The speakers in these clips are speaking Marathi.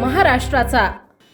महाराष्ट्राचा.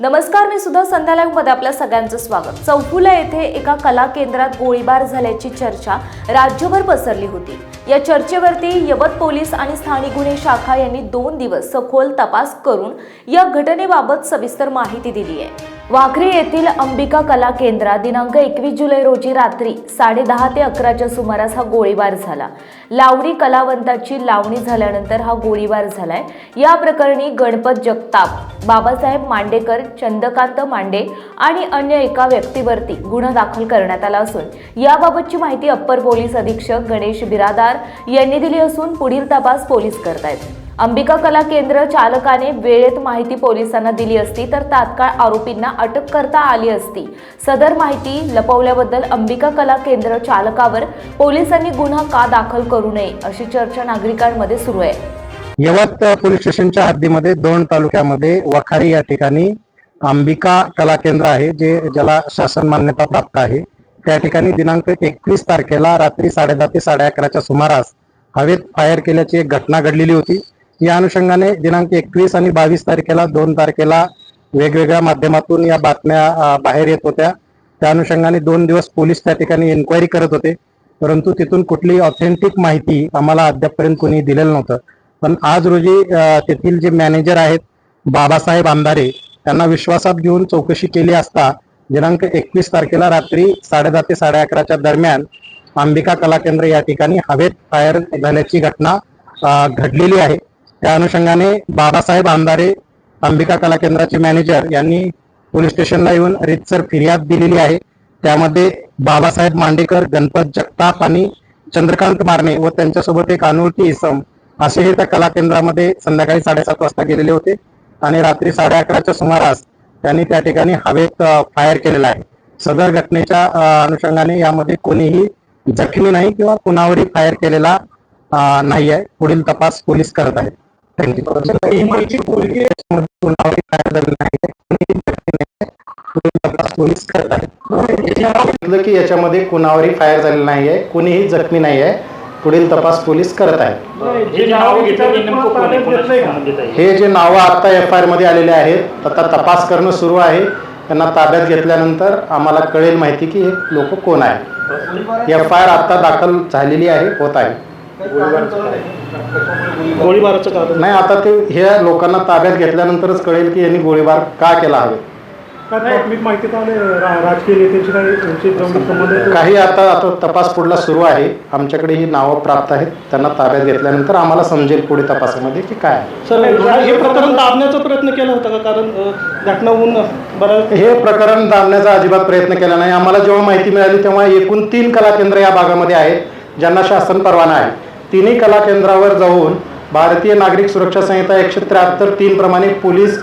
नमस्कार मी सुद्धा संध्याकाळमध्ये आपल्या सगळ्यांचं स्वागत. चौफुला येथे एका कला केंद्रात गोळीबार झाल्याची चर्चा राज्यभर पसरली होती. या चर्चेवरती यवत पोलीस आणि स्थानिक गुन्हे शाखा यांनी दोन दिवस सखोल तपास करून या घटनेबाबत सविस्तर माहिती दिली आहे. वाखरी येथील अंबिका कला केंद्रात दिनांक एकवीस जुलै रोजी रात्री साडेदहा ते अकराच्या सुमारास हा गोळीबार झाला. लावणी कलावंताची लावणी झाल्यानंतर हा गोळीबार झालाय. या प्रकरणी गणपत जगताप बाबासाहेब मांडेकर चंद्रकांत मांडे आणि अन्य एका व्यक्तीवरती गुन्हा दाखल करण्यात आला असून याबाबतची माहिती अप्पर पोलीस अधीक्षक गणेश बिरादार यांनी दिली असून पुढील तपास पोलीस करतायत. अंबिका कला केंद्र चालकाने वेळेत माहिती पोलिसांना दिली असती तर तात्काळ आरोपींना अटक करता आली असती. सदर माहिती लपवल्याबद्दल अंबिका कला केंद्र चालकावर पोलिसांनी गुन्हा का दाखल करू नये अशी चर्चा नागरिकांमध्ये सुरू आहे. यवत पोलीस स्टेशनच्या हद्दीमध्ये दोन तालुक्यामध्ये वखारी या ठिकाणी अंबिका कला केंद्र आहे जे ज्याला शासन मान्यता प्राप्त आहे. त्या ठिकाणी दिनांक एकवीस तारखेला रात्री साडेदहा ते साडे अकराच्या सुमारास हवेत फायर केल्याची एक घटना घडलेली होती. या अनुषंगाने दिनांक एकवीस आणि बावीस तारखेला दोन तारखेला वेगवेगळ्या माध्यमातून या बातम्या बाहेर येत होत्या. त्या अनुषंगाने दोन दिवस पोलीस त्या ठिकाणी एन्क्वायरी करत होते. परंतु तिथून कुठली ऑथेंटिक माहिती आम्हाला अद्यापपर्यंत कोणी दिलेलं नव्हतं. पण आज रोजी तेथील जे मॅनेजर आहेत बाबासाहेब आंधारे त्यांना विश्वासात घेऊन चौकशी केली असता दिनांक एकवीस तारखेला रात्री साडेदहा ते साडे अकराच्या दरम्यान अंबिका कला केंद्र या ठिकाणी हवेत फायर झाल्याची घटना घडलेली आहे. त्या अनुषंगाने बाबासाहेब आंधारे अंबिका कला केंद्राचे मॅनेजर यांनी पोलीस स्टेशनला येऊन रितसर फिर्याद दिलेली आहे. त्यामध्ये बाबासाहेब मांडेकर गणपत जगताप आणि चंद्रकांत मारणे व त्यांच्यासोबत एक अनोळखी इसम असे हे त्या कला केंद्रामध्ये संध्याकाळी साडेसात वाजता गेलेले होते. आणि रात्री साडे अकराच्या सुमारास त्यांनी त्या ठिकाणी हवेत फायर केलेला आहे. सदर घटनेच्या अनुषंगाने यामध्ये कोणीही जखमी नाही किंवा कुणावरही फायर केलेला नाही आहे पुढील तपास पोलीस करत आहेत. थँक्यू कुणावरही फायर झालेला नाही आहे. कोणीही जखमी नाही आहे. पुढील तपास पोलीस करत आहेत. सांगितलं की याच्यामध्ये कुणावरही फायर झालेलं नाही आहे कुणीही जखमी नाही आहे पुढील तपास पोलीस करत आहेत. हे नाव घेतलं ते नेमकं कोण आहे? कोणाशी संबंधित आहे? हे जे नावं आता एफ आय आरमध्ये आलेले आहेत आता तपास करणं सुरू आहे. त्यांना ताब्यात घेतल्यानंतर आम्हाला कळेल माहिती की हे लोक कोण आहे एफ आय आर आता दाखल झालेली आहे होत आहे. गोळीबाराचं कारण? नाही आता ते ह्या लोकांना ताब्यात घेतल्यानंतरच कळेल की यांनी गोळीबार का केला हवे. प्राथमिक माहिती राजकीय नेत्यांची काही आता आता तपास पुढला सुरू आहे. आमच्याकडे ही नावं प्राप्त आहेत. त्यांना ताब्यात घेतल्यानंतर आम्हाला समजेल पुढे तपासामध्ये की काय. सर हे प्रकरण दाबण्याचा प्रयत्न केला होता का? कारण घटना होऊन बऱ्याच हे प्रकरण दाबण्याचा अजिबात प्रयत्न केला नाही. आम्हाला जेव्हा माहिती मिळाली तेव्हा एकूण तीन कला केंद्र या भागामध्ये आहेत ज्यांना शासन परवाना आहे. तिन्ही कला केंद्रावर जाऊन भारतीय नागरिक सुरक्षा संहिता एकशे त्र्याहत्तर तीन प्रमाणे पोलीस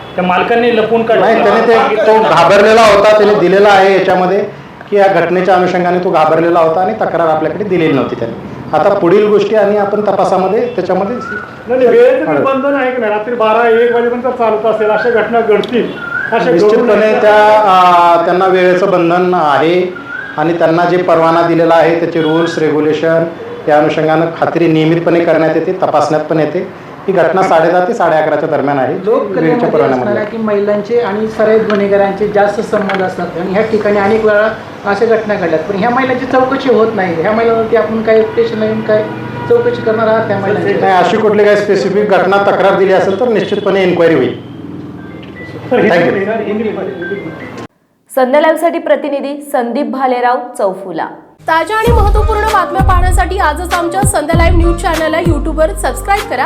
त्या मालकांनी लपून नाही त्याने ते तो घाबरलेला होता त्याने दिलेला आहे याच्यामध्ये की या घटनेच्या अनुषंगाने तो घाबरलेला होता आणि तक्रार आपल्याकडे दिलेली नव्हती त्याने. आता पुढील गोष्टी आणि आपण तपासामध्ये त्याच्यामध्ये नाही, निर्बंधन आहे की नाही? रात्री बारा एक वाजेपर्यंत चालत असेल अशा घटना घडतील. अशा घडू निश्चितपणे नये. त्या अं, त्यांना वेळेचं बंधन आहे आणि त्यांना जे परवाना दिलेला आहे त्याचे रूल्स रेग्युलेशन या अनुषंगानं खात्री नियमितपणे करण्यात येते तपासण्यात पण येते. ही घटना साडेदहा ते साडे अकराच्या दरम्यान आहे. परवान्यामध्ये की महिलांचे आणि सराईत गुन्हेगारांचे जास्त संबंध असतात? आणि ह्या ठिकाणी अनेक वेळा अशा घटना घडल्यात. पण ह्या महिलांची चौकशी होत नाही. ह्या महिलांवरती आपण काय स्टेशनला येऊन काय चौकशी करणार आहात त्या महिलांची? नाही अशी कुठली काही स्पेसिफिक घटना तक्रार दिली असेल तर निश्चितपणे इन्क्वायरी होईल. हे. संध्या लाईव्हसाठी प्रतिनिधी संदीप भालेराव चौफुला. ताज्या आणि महत्त्वपूर्ण बातम्या पाहण्यासाठी आजच आमच्या संध्या लाईव्ह न्यूज चॅनलला यूट्यूबवर सबस्क्राईब करा.